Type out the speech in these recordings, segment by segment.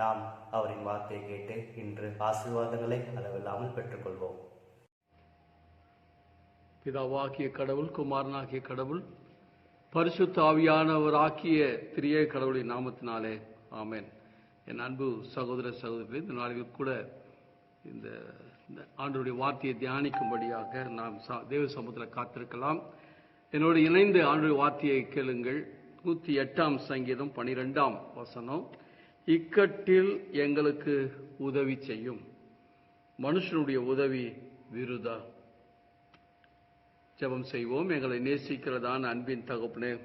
நாம் அவரின் வார்த்தையை கேட்டு இன்று ஆசீர்வாதங்களை அளவில்லாமல் பெற்றுக்கொள்வோம். பிதாவாகிய கடவுள் குமாரனாகிய கடவுள் பரிசுத்த ஆவியானவராக்கிய திரிய கடவுளின் நாமத்தினாலே ஆமேன். என் அன்பு சகோதர சகோதரி இந்த நாளில் கூட இந்த ஆண்டருடைய வார்த்தையை தியானிக்கும்படியாக நாம் தேவ சமூகத்தில் காத்திருக்கலாம். என்னோடு இணைந்து ஆண்டு வார்த்தையை கேளுங்கள். நூற்றி எட்டாம் சங்கீதம் பனிரெண்டாம் வசனம். இக்கட்டில் எங்களுக்கு உதவி செய்யும். மனுஷனுடைய உதவி விருதா? ஜெபம் செய்வோம். எங்களை நேசிக்கிறதான அன்பின் தகப்பனே.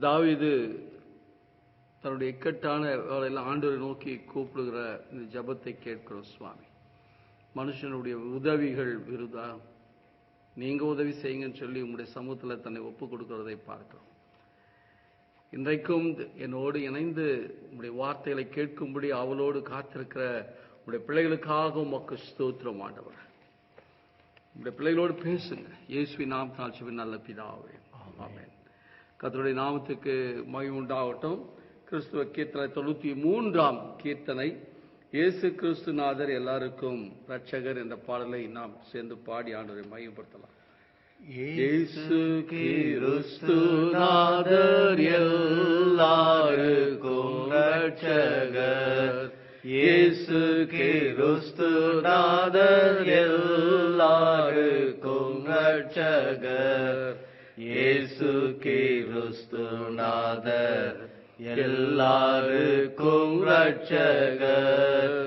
தாவிது தன்னுடைய இக்கட்டான வேலையில் ஆண்டவரை நோக்கி கூப்பிடுகிற இந்த ஜெபத்தை கேட்கிறோம் சுவாமி. மனுஷனுடைய உதவிகள் விருதா? நீங்க உதவி செய்யுங்கன்னு சொல்லி உங்களுடைய சமூகத்தில் தன்னை ஒப்பு கொடுக்கிறதை பார்க்கிறோம். இன்றைக்கும் என்னோடு இணைந்து உங்களுடைய வார்த்தைகளை கேட்கும்படி அவளோடு காத்திருக்கிற உங்களுடைய பிள்ளைகளுக்காக உமக்கு ஸ்தோத்திரம் ஆண்டவர். உங்களுடைய பிள்ளைகளோடு பேசுங்க. இயேசுவி நாம் சிவன் நல்ல பிதாவே. ஆமென். கர்த்தருடைய நாமத்துக்கு மகிமை உண்டாகட்டும். கிறிஸ்துவ கீர்த்தனை தொண்ணூத்தி மூன்றாம் கீர்த்தனை. இயேசு கிறிஸ்துநாதர் எல்லாருக்கும் ரட்சகர் என்ற பாடலை நாம் சேர்ந்து பாடி ஆண்டவரை மையப்படுத்தலாம் இயேசு கிறிஸ்து நாதர் எல்லாருக்கும் ரட்சகர் இயேசு கிறிஸ்து நாதர் எல்லாருக்கும் ரட்சகர் இயேசு கிறிஸ்து நாதர் எல்லாருக்கும் ரட்சகர்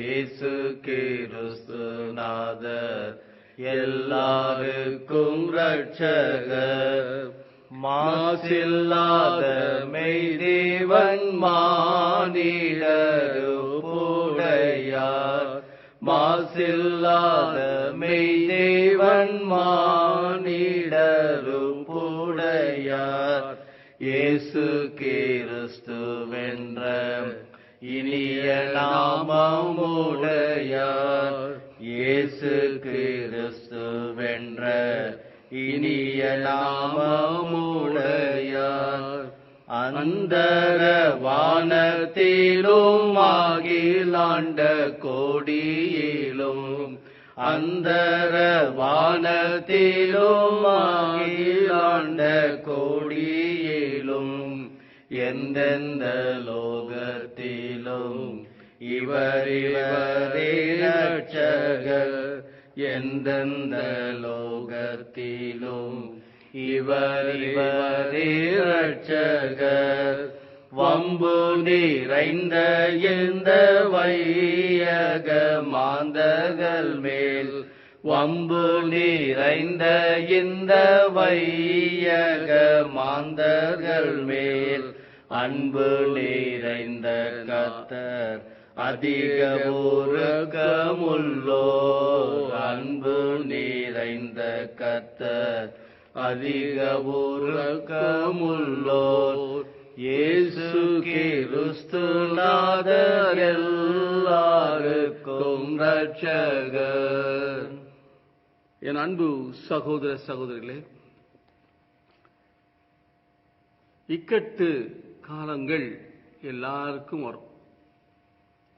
இயேசு கிறிஸ்து நாதர் எல்லாருக்கும் ரட்சக மாசில்லாத மெய்தேவன் மானிடருப்புடையார் மாசில்லாத மெய்தேவன் மானிடருப்புடையார் இயேசு கிறிஸ்துவென்ற இனிய நாமமுடையார். இயேசு கிறிஸ்து வென்ற இனிய நாமமுடையார். அந்தர வானத்திலும் ஆகிலாண்ட கோடியிலும் அந்தர வானத்திலும் ஆகிலாண்ட கோடியிலும் எந்தெந்த லோகத்திலும் இவர் இவரே ரட்சகர் எந்தெந்த லோகத்திலும். இவர் இவரே ரட்சகர் வம்பு நிறைந்த இந்த வையக மாந்தர்கள் மேல். வம்பு நிறைந்த இந்த வையக மாந்தர்கள் மேல். அன்பு நிறைந்த கத்தர் அதிக ஊரகமுள்ளோ அன்பு நிறைந்த கத்தர். அதிக ஊரகமுள்ளோர் இயேசு கிறிஸ்துநாதர் எல்லாருக்கும் ரட்சகர். என் அன்பு சகோதர சகோதரிகளே இக்கட்டு காலங்கள் எல்லாருக்கும் வரும்.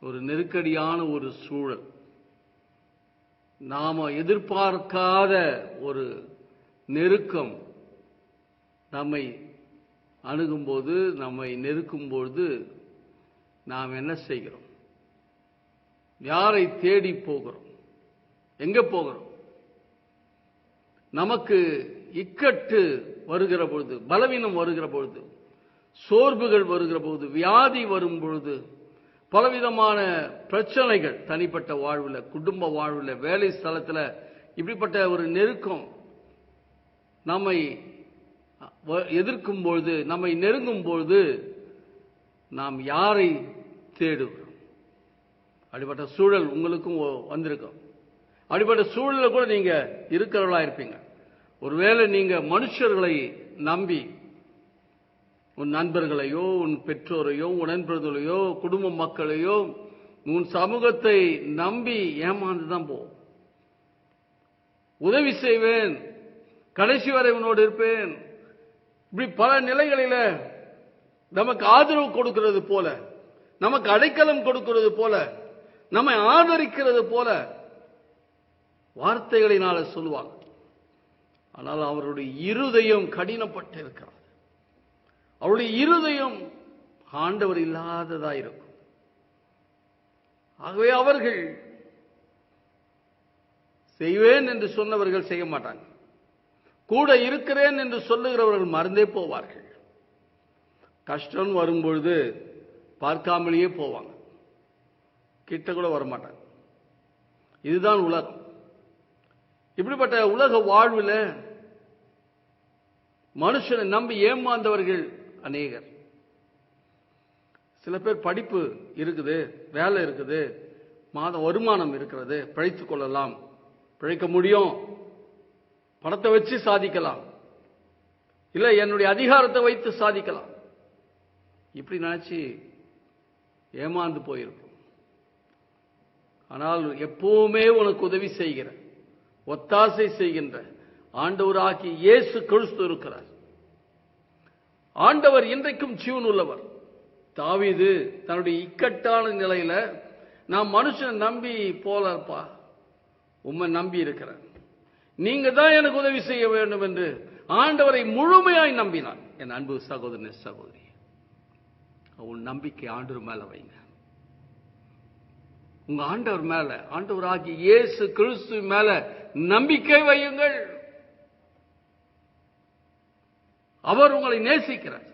ஒரு நெருக்கடியான ஒரு சூழல். நாம எதிர்பார்க்காத ஒரு நெருக்கம் நம்மை அணுகும்போது நம்மை நெருக்கும்போது நாம் என்ன செய்கிறோம்? யாரை தேடி போகிறோம்? எங்க போகிறோம்? நமக்கு இக்கட்டு வருகிற பொழுது பலவீனம் வருகிற பொழுது சோர்வுகள் வருகிற பொழுது வியாதி வரும் பொழுது பலவிதமான பிரச்சனைகள் தனிப்பட்ட வாழ்வில் குடும்ப வாழ்வில் வேலை ஸ்தலத்தில் இப்படிப்பட்ட ஒரு நெருக்கம் நம்மை வ- எதிர்க்கும் பொழுது நம்மை நெருங்கும் பொழுது நாம் யாரை தேடுகிறோம்? அப்படிப்பட்ட சூழல் உங்களுக்கும் வந்திருக்கும். அப்படிப்பட்ட சூழலில் கூட நீங்கள் இருக்கிறவர்களா இருப்பீங்க. ஒருவேளை நீங்கள் மனுஷர்களை நம்பி உன் நண்பர்களையோ உன் பெற்றோரையோ உன் குடும்ப மக்களையோ உன் சமூகத்தை நம்பி ஏமாந்து தான் போ. உதவி செய்வேன். கடைசி வரை உன்னோடு இருப்பேன். இப்படி பல நிலைகளில நமக்கு ஆதரவு கொடுக்கிறது போல நமக்கு அடைக்கலம் கொடுக்கிறது போல நம்மை ஆதரிக்கிறது போல வார்த்தைகளினால சொல்லுவாங்க. ஆனால் அவருடைய இருதயம் கடினப்பட்டு இருக்கிறது அவருடைய இருதயம் ஆண்டவர் இல்லாததா இருக்கும் ஆகவே அவர்கள் செய்வேன் என்று சொன்னவர்கள் செய்ய மாட்டாங்க. கூட இருக்கிறேன் என்று சொல்லுகிறவர்கள் மறந்தே போவார்கள். கஷ்டம் வரும்பொழுது பார்க்காமலேயே போவாங்க. கிட்ட கூட வரமாட்டாங்க. இதுதான் உலகம். இப்படிப்பட்ட உலக வாழ்வில் மனுஷனை நம்பி ஏமாந்தவர்கள் அநேகர். சில பேர் படிப்பு இருக்குது வேலை இருக்குது மாத வருமானம் இருக்கிறது பிழைத்துக் கொள்ளலாம் பிழைக்க முடியும் பணத்தை வச்சு சாதிக்கலாம் இல்ல என்னுடைய அதிகாரத்தை வைத்து சாதிக்கலாம். இப்படி நினைச்சு ஏமாந்து போயிருக்கும் ஆனால் எப்பவுமே உனக்கு உதவி செய்கிற ஒத்தாசை செய்கின்ற ஆண்டவராகி இயேசு கிறிஸ்து இருக்கிறார். ஆண்டவர் இன்றைக்கும் ஜீவன் உள்ளவர் தாவிது தன்னுடைய இக்கட்டான நிலையில நான் மனுஷனை நம்பி போலப்பா உம்மை நம்பி இருக்கிறேன். நீங்க தான் எனக்கு உதவி செய்ய வேண்டும் என்று ஆண்டவரை முழுமையாய் நம்பினான் என் அன்பு சகோதரன் சகோதரி உன் நம்பிக்கை ஆண்டவர் மேல வைங்க. உங்க ஆண்டவர் மேல ஆண்டவராகி இயேசு கிறிஸ்து மேல நம்பிக்கை வையுங்கள். அவர் உங்களை நேசிக்கிறார்.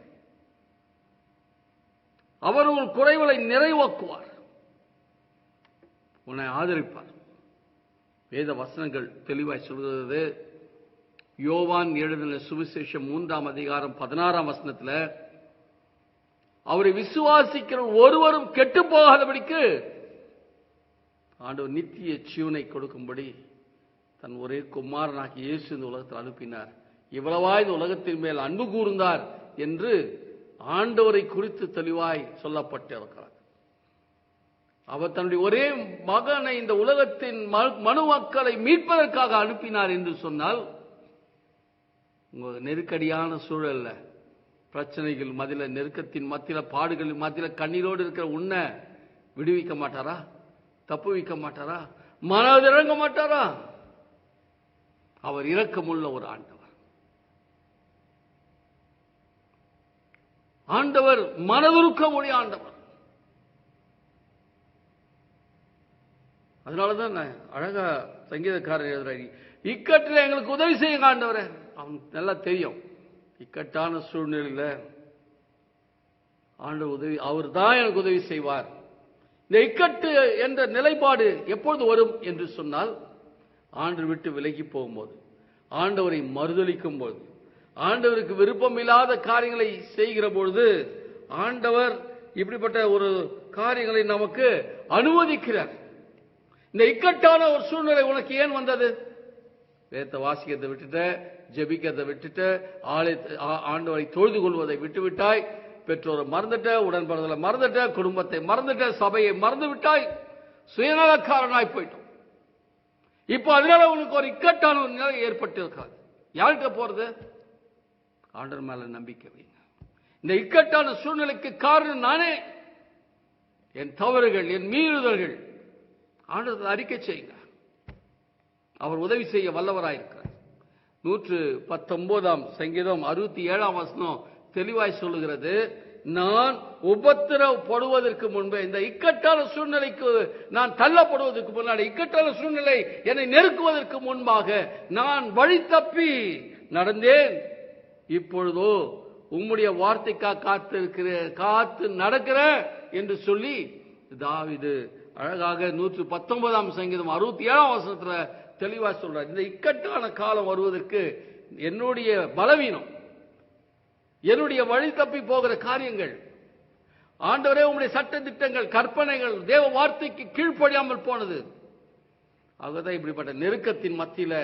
அவர் உங்கள் குறைவுகளை நிறைவாக்குவார். உன்னை ஆதரிப்பார். வேத வசனங்கள் தெளிவாய் சொல்கிறது. யோவான் எழுதின சுவிசேஷம் மூன்றாம் அதிகாரம் பதினாறாம் வசனத்துல அவரை விசுவாசிக்கிற ஒருவரும் கெட்டு போகாதபடிக்கு ஆண்டவர் நித்திய ஜீவனை கொடுக்கும்படி தன் ஒரே குமாரனாகி இயேசு இந்த உலகத்தில் அனுப்பினார். இவ்வளவாய் இந்த உலகத்தின் மேல் அன்பு கூர்ந்தார் என்று ஆண்டவரை குறித்து தெளிவாய் சொல்லப்பட்டிருக்கிறார் அவர் தன்னுடைய ஒரே மகனை இந்த உலகத்தின் ம- மனு மக்களை மீட்பதற்காக அனுப்பினார் என்று சொன்னால் உங்க நெருக்கடியான சூழல்ல பிரச்சனைகள் மதில நெருக்கத்தின் மத்தியில பாடுகள் மத்தியில கண்ணீரோடு இருக்கிற உன்னை விடுவிக்க மாட்டாரா? தப்பு வைக்க மாட்டாரா? மனதிறங்க இறங்க மாட்டாரா? அவர் இரக்கமுள்ள ஒரு ஆண்டு ஆண்டவர் மனதுருக்க மனதுருக்கமுடைய ஆண்டவர். அதனாலதான் அழகா சங்கீதக்காரர் எழுதுறாரு இக்கட்டில் எங்களுக்கு உதவி செய்யுங்க ஆண்டவர். அவன் நல்லா தெரியும். இக்கட்டான சூழ்நிலையில் ஆண்டவர் உதவி அவர் தான் எனக்கு உதவி செய்வார். இந்த இக்கட்டு என்ற நிலைப்பாடு எப்பொழுது வரும் என்று சொன்னால் ஆண்டு விட்டு விலகி போகும்போது ஆண்டவரை மறுதளிக்கும் போது ஆண்டவருக்கு விருப்பமில்லாத காரியங்களை செய்கிற பொழுது ஆண்டவர் இப்படிப்பட்ட ஒரு காரியங்களை நமக்கு அனுமதிக்கிறார். இந்த இக்கட்டான ஒரு சூழ்நிலை உனக்கு ஏன் வந்தது? வேத்த வாசிக்கிறதை விட்டுட்ட ஜெபிக்கிறதை விட்டுட்ட ஆலை ஆண்டவரை தொழுது கொள்வதை விட்டுவிட்டாய் பெற்றோரை மறந்துட்ட உடன்படுதலை மறந்துட்ட குடும்பத்தை மறந்துட்ட சபையை மறந்து விட்டாய் சுயநலக்காரனாய் போயிட்டோம். இப்போ அதனால உனக்கு ஒரு இக்கட்டான ஒரு நிலை ஏற்பட்டு இருக்காது யார்கிட்ட போறது? ஆண்டர் மேல நம்பிக்கை வைங்க இந்த இக்கட்டான சூழ்நிலைக்கு காரணம் நானே. என் தவறுகள் என் மீறுதல்கள். ஆண்டவர் அறிக்கை செய்யுங்க அவர் உதவி செய்ய வல்லவராயிருக்கிறார் நூற்று பத்தொன்பதாம் சங்கீதம் அறுபத்தி ஏழாம் வசனம் தெளிவாய் சொல்லுகிறது. நான் உபத்திரப்படுவதற்கு முன்பே இந்த இக்கட்டான சூழ்நிலைக்கு நான் தள்ளப்படுவதற்கு முன்னாடி இக்கட்டான சூழ்நிலை என்னை நெருக்குவதற்கு முன்பாக நான் வழி தப்பி நடந்தேன். இப்பொழுதோ உம்முடைய வார்த்தைக்காக காத்து இருக்கிற காத்து நடக்கிற என்று சொல்லி தாவிது அழகாக நூற்று பத்தொன்பதாம் சங்கீதம் அறுபத்தி ஏழாம் வசனத்துல தெளிவா சொல்றார். இந்த இக்கட்டான காலம் வருவதற்கு என்னுடைய பலவீனம் என்னுடைய வழி தப்பி போகிற காரியங்கள் ஆண்டவரே உங்களுடைய சட்ட திட்டங்கள் கற்பனைகள் தேவ வார்த்தைக்கு கீழ்ப்படியாமல் போனது. ஆகதான் இப்படிப்பட்ட நெருக்கத்தின் மத்தியில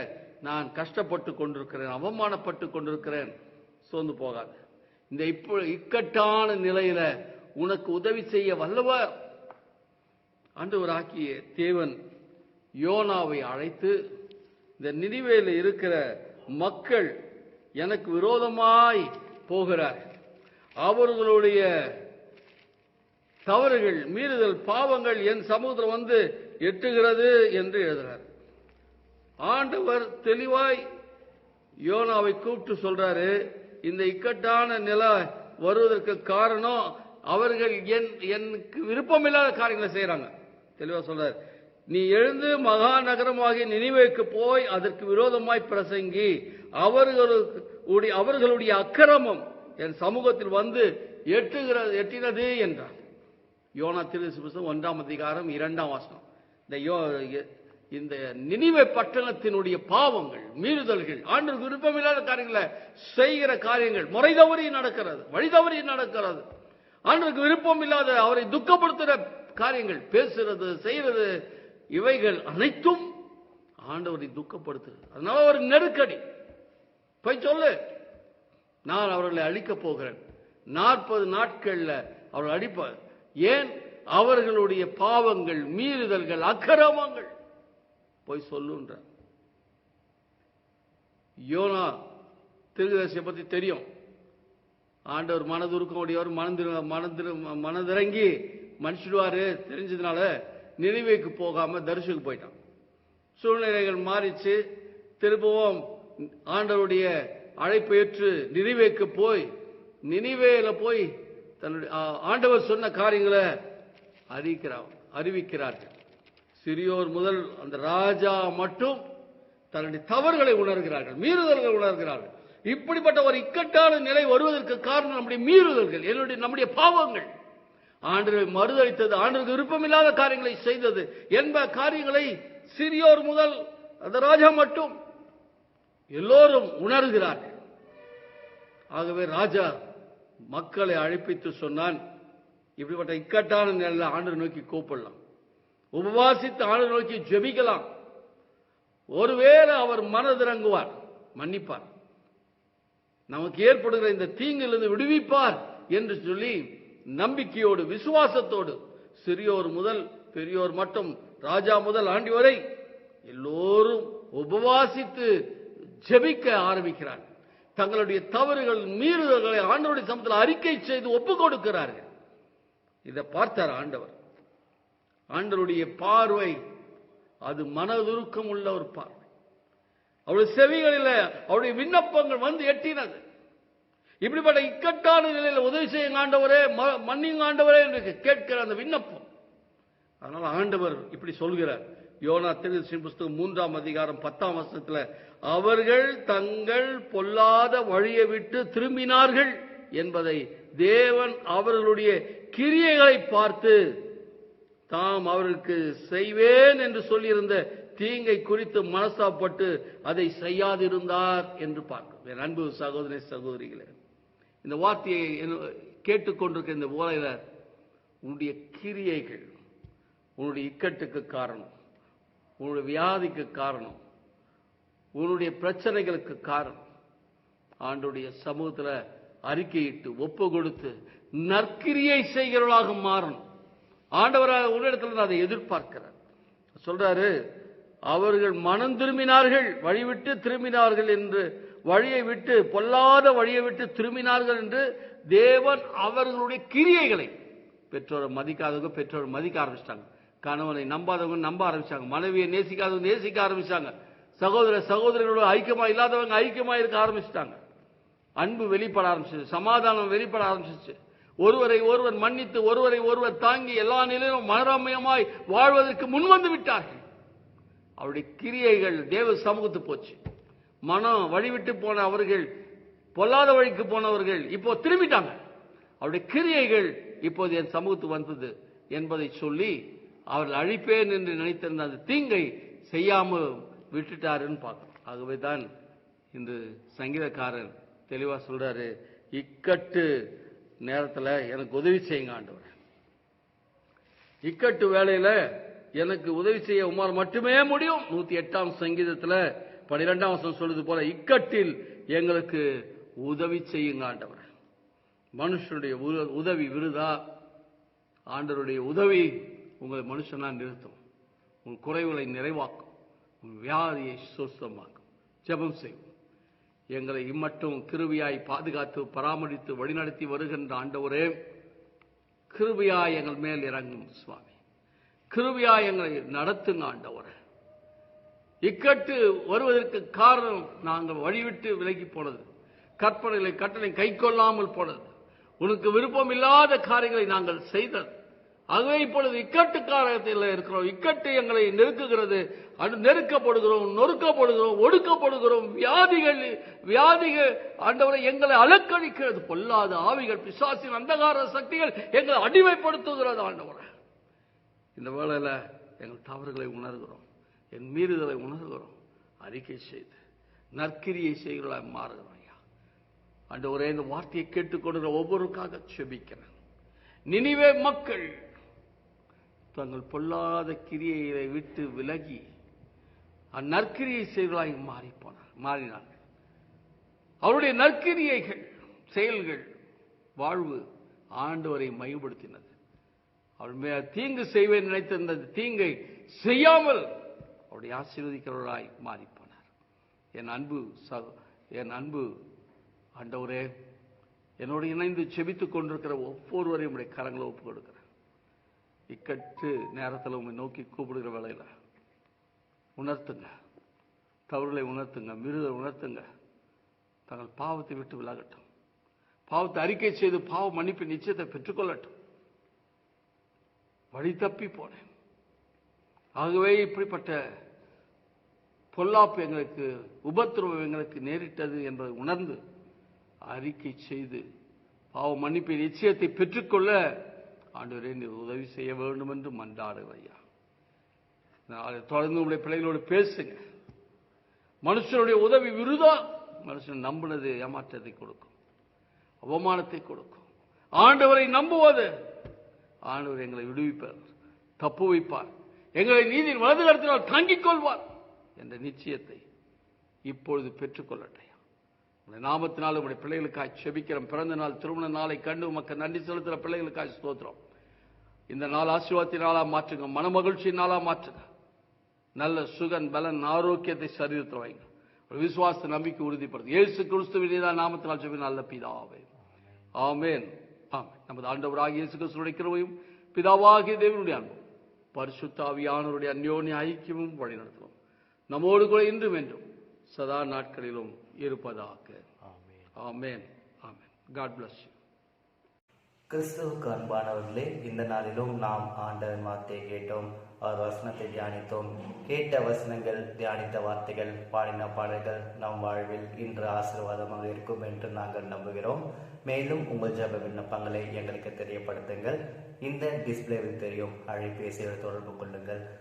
நான் கஷ்டப்பட்டு கொண்டிருக்கிறேன் அவமானப்பட்டு கொண்டிருக்கிறேன். சோர்ந்து போகாது. இந்த இப்போ இக்கட்டான நிலையில உனக்கு உதவி செய்ய வல்லவர் ஆண்டவராக்கிய தேவன் யோனாவை அழைத்து இந்த நினைவேல இருக்கிற மக்கள் எனக்கு விரோதமாய் போகிறார். அவர்களுடைய தவறுகள் மீறுதல் பாவங்கள் என் சமுதிரம் வந்து எட்டுகிறது என்று எழுதுறார் ஆண்டவர் தெளிவாய் யோனாவை கூப்பிட்டு சொல்றாரு இந்த இக்கட்டான நிலை வருவதற்கு காரணம் அவர்கள் என் எனக்கு விருப்பமில்லாத காரியங்களை செய்யறாங்க தெளிவா சொல்றாரு. நீ எழுந்து மகா நகரமாகிய நினைவுக்கு போய் அதற்கு விரோதமாய் பிரசங்கி அவர்களுடைய அவர்களுடைய அக்கிரமம் என் சமூகத்தில் வந்து எட்டுகிறது எட்டினது என்றார். யோனா திருசு புஸ்தகம் ஒன்றாம் அதிகாரம் இரண்டாம் வாசனம். இந்த யோ இந்த நினைவை பட்டணத்தினுடைய பாவங்கள் மீறுதல்கள் ஆண்டு விருப்பமில்லாத காரியங்களை செய்கிற காரியங்கள் முறை தவறி நடக்கிறது வழி தவறி நடக்கிறது. ஆண்டுக்கு விருப்பம் இல்லாத அவரை துக்கப்படுத்துகிற காரியங்கள் பேசுறது செய்யறது இவைகள் அனைத்தும் ஆண்டவரை துக்கப்படுத்துகிறது. அதனால ஒரு நெருக்கடி. போய் சொல்லு. நான் அவர்களை அழிக்கப் போகிறேன். நாற்பது நாட்கள்ல அவர்கள் அடிப்பார் ஏன்? அவர்களுடைய பாவங்கள் மீறுதல்கள் அக்கிரமங்கள். போய் சொல்லுன்ற யோனா திருதேசியை பத்தி தெரியும். ஆண்டவர் மனதுருக்கம் உடையவர் மனதிரு மனதிரு மனதிறங்கி மன்னிச்சிடுவாரு. தெரிஞ்சதுனால நினைவேக்கு போகாம தரிசுக்கு போயிட்டான். சூழ்நிலைகள் மாறிச்சு. திரும்பவும் ஆண்டவருடைய அழைப்பு ஏற்று நினைவேக்கு போய் நினைவேல போய் தன்னுடைய ஆண்டவர் சொன்ன காரியங்களை அறிவிக்கிறார் அறிவிக்கிறார்கள். சிறியோர் முதல் அந்த ராஜா மட்டும் தன்னுடைய தவறுகளை உணர்கிறார்கள் மீறுதல்களை உணர்கிறார்கள். இப்படிப்பட்ட ஒரு இக்கட்டான நிலை வருவதற்கு காரணம் நம்முடைய மீறுதல்கள் என்னுடைய நம்முடைய பாவங்கள். ஆண்டு மறுதளித்தது ஆண்டுக்கு விருப்பமில்லாத காரியங்களை செய்தது என்ப காரியங்களை சிறியோர் முதல் அந்த ராஜா மட்டும் எல்லோரும் உணர்கிறார்கள். ஆகவே ராஜா மக்களை அழைப்பித்து சொன்னான் இப்படிப்பட்ட இக்கட்டான நிலையில் ஆண்டு நோக்கி கூப்பிடலாம். உபவாசித்து ஆண்டு நோக்கி ஜெபிக்கலாம். ஒருவேளை அவர் மனதிறங்குவார் மன்னிப்பார். நமக்கு ஏற்படுகிற இந்த தீங்கிலிருந்து விடுவிப்பார் என்று சொல்லி நம்பிக்கையோடு விசுவாசத்தோடு சிறியோர் முதல் பெரியோர் மட்டும் ராஜா முதல் ஆண்டி வரை எல்லோரும் உபவாசித்து ஜெபிக்க ஆரம்பிக்கிறார் தங்களுடைய தவறுகள் மீறுதல்களை ஆண்டவருடைய சமத்தில் அறிக்கை செய்து ஒப்புக் கொடுக்கிறார்கள் இதை பார்த்தார் ஆண்டவர். ஆண்டருடைய பார்வை அது மனதுருக்கம் உள்ள ஒரு பார்வை. அவருடைய செவிகளில் அவருடைய விண்ணப்பங்கள் வந்து எட்டினது. இப்படிப்பட்ட இக்கட்டான நிலையில் உதவி செய்யுங்க ஆண்டவரே ம- ஆண்டவரே என்று கேட்கிற அந்த விண்ணப்பம். அதனால் ஆண்டவர் இப்படி சொல்கிறார். யோனா திருச்சின் புஸ்தகம் மூன்றாம் அதிகாரம் பத்தாம் வருஷத்தில் அவர்கள் தங்கள் பொல்லாத வழியை விட்டு திரும்பினார்கள் என்பதை தேவன் அவர்களுடைய கிரியைகளை பார்த்து தாம் அவர்களுக்கு செய்வேன் என்று சொல்லியிருந்த தீங்கை குறித்து மனசாப்பட்டு அதை செய்யாதிருந்தார் என்று பார்க்க என் அன்பு சகோதரி சகோதரிகளே இந்த வார்த்தையை கேட்டுக்கொண்டிருக்க இந்த ஓலையில உன்னுடைய கிரியைகள் உன்னுடைய இக்கட்டுக்கு காரணம் உன்னுடைய வியாதிக்கு காரணம் உன்னுடைய பிரச்சனைகளுக்கு காரணம். ஆண்டுடைய சமூகத்தில் அறிக்கையிட்டு ஒப்பு கொடுத்து நற்கிரியை செய்கிறவர்களாக மாறணும். ஆண்டவராக உன்னிடத்தில் அதை எதிர்பார்க்கிறார். சொல்றாரு அவர்கள் மனம் திரும்பினார்கள் வழிவிட்டு திரும்பினார்கள் என்று வழியை விட்டு பொல்லாத வழியை விட்டு திரும்பினார்கள் என்று தேவன் அவர்களுடைய கிரியைகளை பெற்றோரை மதிக்காதவங்க பெற்றோரை மதிக்க ஆரம்பிச்சிட்டாங்க. கணவனை நம்பாதவங்க நம்ப ஆரம்பிச்சாங்க மனைவியை நேசிக்காதவங்க நேசிக்க ஆரம்பிச்சாங்க சகோதர சகோதரிகளோட ஐக்கியமா இல்லாதவங்க ஐக்கியமா இருக்க ஆரம்பிச்சிட்டாங்க. அன்பு வெளிப்பட ஆரம்பிச்சது சமாதானம் வெளிப்பட ஆரம்பிச்சிச்சு ஒருவரை ஒருவர் மன்னித்து ஒருவரை ஒருவர் தாங்கி எல்லா நிலையிலும் மனரமயமாய் வாழ்வதற்கு முன்வந்து விட்டார்கள். அவருடைய கிரியைகள் தேவ சமூகத்து போச்சு. மனம் வழிவிட்டு போன அவர்கள் பொல்லாத வழிக்கு போனவர்கள் இப்போ திரும்பிட்டாங்க. அவருடைய கிரியைகள் இப்போது என் சமூகத்து வந்தது என்பதை சொல்லி அவர்கள் அழிப்பேன் என்று நினைத்திருந்த அந்த தீங்கை செய்யாமல் விட்டுட்டாருன்னு பார்க்கணும். ஆகவே தான் இன்று சங்கீதக்காரன் தெளிவா சொல்றாரு இக்கட்டு நேரத்தில் எனக்கு உதவி செய்யுங்க ஆண்டவர். இக்கட்டு வேலையில எனக்கு உதவி செய்ய உமார் மட்டுமே முடியும். நூத்தி எட்டாம் சங்கீதத்தில் பனிரெண்டாம் வருஷம் சொல்லுது போல இக்கட்டில் எங்களுக்கு உதவி செய்யுங்க ஆண்டவர். மனுஷனுடைய உதவி விருதா? ஆண்டவருடைய உதவி உங்களை மனுஷனா நிறுத்தும். உங்கள் குறைவுகளை நிறைவாக்கும். உங்கள் வியாதியை சுஸ்தமாக்கும். ஜெபம் செய்வோம். எங்களை இம்மட்டும் கிருவியாய் பாதுகாத்து பராமரித்து வழிநடத்தி வருகின்ற ஆண்டவரே கிருபையாய் எங்கள் மேல் இறங்கும் சுவாமி. கிருபையாய் எங்களை நடத்துங்க ஆண்டவரே. இக்கட்டு வருவதற்கு காரணம் நாங்கள் வழிவிட்டு விலகி போனது. கற்பனைகளை கட்டளை கை கொள்ளாமல் போனது. உனக்கு விருப்பம் இல்லாத காரியங்களை நாங்கள் செய்தது. ஆகவே இப்பொழுது இக்கட்டு காலத்தில் இருக்கிறோம். இக்கட்டு எங்களை நெருக்குகிறது. அது நெருக்கப்படுகிறோம் நொறுக்கப்படுகிறோம் ஒடுக்கப்படுகிறோம். வியாதிகள் வியாதிகள் ஆண்டவரை எங்களை அலக்கழிக்கிறது. பொல்லாத ஆவிகள் பிசாசின் அந்தகார சக்திகள் எங்களை அடிமைப்படுத்துகிறது ஆண்டவரை. இந்த வேளையில் எங்கள் தவறுகளை உணர்கிறோம். என் மீறுதலை உணர்கிறோம். அறிக்கை செய்து நற்கிரியை செய்கிறவர்களாய் மாறுகிறோம் ஐயா. ஆண்டவரே இந்த வார்த்தையை கேட்டுக்கொடுகிற ஒவ்வொருக்காக செபிக்கிறேன். நினிவே மக்கள் தங்கள் பொல்லாத கிரியைகளை விட்டு விலகி அந்நற்கிரியை செய்வர்களாய் மாறி போனார் மாறினார்கள். அவருடைய நற்கிரியைகள் செயல்கள் வாழ்வு ஆண்டவரை மையப்படுத்தினது. அவள் மே தீங்கு செய்வேன் நினைத்திருந்த தீங்கை செய்யாமல் அவருடைய ஆசீர்வதிக்கிறவர்களாய் மாறிப்போனார் என் அன்பு என் அன்பு ஆண்டவரே என்னோடு இணைந்து செபித்துக் கொண்டிருக்கிற ஒவ்வொருவரையும் உடைய கரங்களை ஒப்புக் கொடுக்கிறேன். இக்கட்டு நேரத்தில் உங்களை நோக்கி கூப்பிடுகிற வேலையில. உணர்த்துங்க. தவறுகளை உணர்த்துங்க. மிருதை உணர்த்துங்க. தங்கள் பாவத்தை விட்டு விலகட்டும். பாவத்தை அறிக்கை செய்து பாவ மன்னிப்பு நிச்சயத்தை பெற்றுக்கொள்ளட்டும் வழி தப்பி போனேன். ஆகவே இப்படிப்பட்ட பொல்லாப்பு எங்களுக்கு உபத்திரவம் எங்களுக்கு நேரிட்டது என்பதை உணர்ந்து அறிக்கை செய்து பாவ மன்னிப்பின் நிச்சயத்தை பெற்றுக்கொள்ள ஆண்டவரே நீ உதவி செய்ய வேண்டும் என்று மன்றாடுகிறேன் ஐயா தொடர்ந்து உங்களுடைய பிள்ளைகளோடு பேசுங்க. மனுஷனுடைய உதவி விருதா? மனுஷன் நம்பினது ஏமாற்றத்தை கொடுக்கும். அவமானத்தை கொடுக்கும். ஆண்டவரை நம்புவது? ஆண்டவர் எங்களை விடுவிப்பார் தப்பு வைப்பார். எங்களை நீதியின் வலது கருத்தினால் தாங்கிக் கொள்வார் என்ற நிச்சயத்தை இப்பொழுது பெற்றுக்கொள்ளட்டை உங்களுடைய நாமத்தினால் உங்களுடைய பிள்ளைகளுக்காய் செபிக்கிறோம். பிறந்த நாள் திருமண நாளை கண்டு மக்கள் நன்றி செலுத்துகிற பிள்ளைகளுக்காய் ஸ்தோத்திரம். இந்த நாள் ஆசீர்வாதத்தினாலா மாற்றுங்க மன மகிழ்ச்சியினாலா மாற்றுங்க. நல்ல சுகன் பலன் ஆரோக்கியத்தை சரீரத்தில் வைங்க. ஒரு விசுவாச நம்பிக்கை உறுதிப்படுத்து. இயேசு கிறிஸ்துவின் நாமத்தினால் செபி நல்ல பிதாவே. ஆமேன். ஆமென். நமது ஆண்டவராக இயேசு கிறிஸ்துடைய கிருவையும் பிதாவாகிய தேவனுடைய அன்பும் பரிசுத்தாவியானவருடைய அந்யோன்ய ஐக்கியமும் வழிநடத்துவோம். நம்மோடு கூட இன்றும் என்றும் சதா நாட்களிலும் இருப்பதாக. ஆமென். ஆமென். ஆமென். God bless you. கிறிஸ்துவுக்கு அன்பானவர்களே இந்த நாளிலும் நாம் ஆண்டவன் வார்த்தையை கேட்டோம் அவர் வசனத்தை தியானித்தோம். கேட்ட வசனங்கள் தியானித்த வார்த்தைகள் பாடின பாடல்கள் நம் வாழ்வில் இன்று ஆசீர்வாதமாக இருக்கும் என்று நாங்கள் நம்புகிறோம். மேலும் உங்கள் ஜெப விண்ணப்பங்களை எங்களுக்கு தெரியப்படுத்துங்கள். இந்த டிஸ்பிளேவில் தெரியும். அழைப்பேசியில் தொடர்பு கொள்ளுங்கள்.